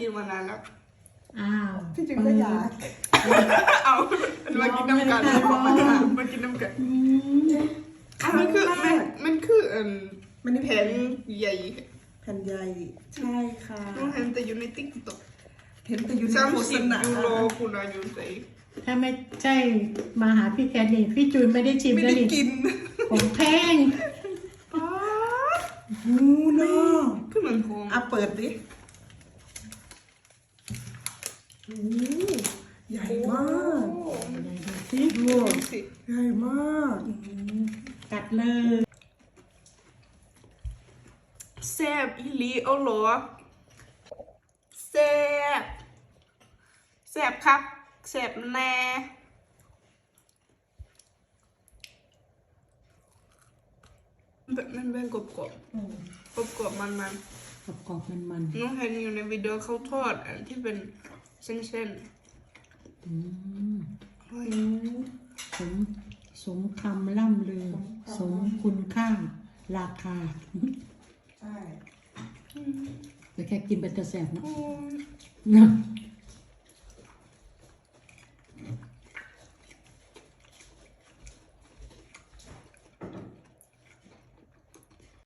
กินมานานแล้วอ้าวพี่จิงก็อยากเอามากินน้ำกันลองเลยค่ะลองมากินน้ำกันอืมอะมันคือมันมันคือเอ่มมันนี่แผนใหญ่แผ่นใหญ่ใช่ค่ะน้องเห็นแต่อยู่ในติ๊กต็อกเห็นแต่อยู่ในสามโฆษสิบณายูโรคุณอายุใส่ถ้าไม่ใช่มาหาพี่แคทนี่พี่จูนไม่ได้ชิมไม่แล้วได้นี่กินของแพงป๊าดหูเนาะคือเหมือนผมอะเปิดดิ โอ้ใหญ่มากโอ้ไหนดูสิดูสิใหญ่มากกัดเลยแซ่บอีหลีเอาเหรอแซ่บแซ่บครับแซ่บแน่แบบมันเป็นกรอบกรอบกรอบกรอบมันมันกรอบๆมันๆน้องเห็นอยู่ในวิดีโอเขาทอดอันที่เป็น เส้นๆอืมๆเฮ้ยสมสมคำล่ำลือ สมคุณค่า ราคา ใช่แต่แค่กินเป็นกระแสบนะโอ้ยนะ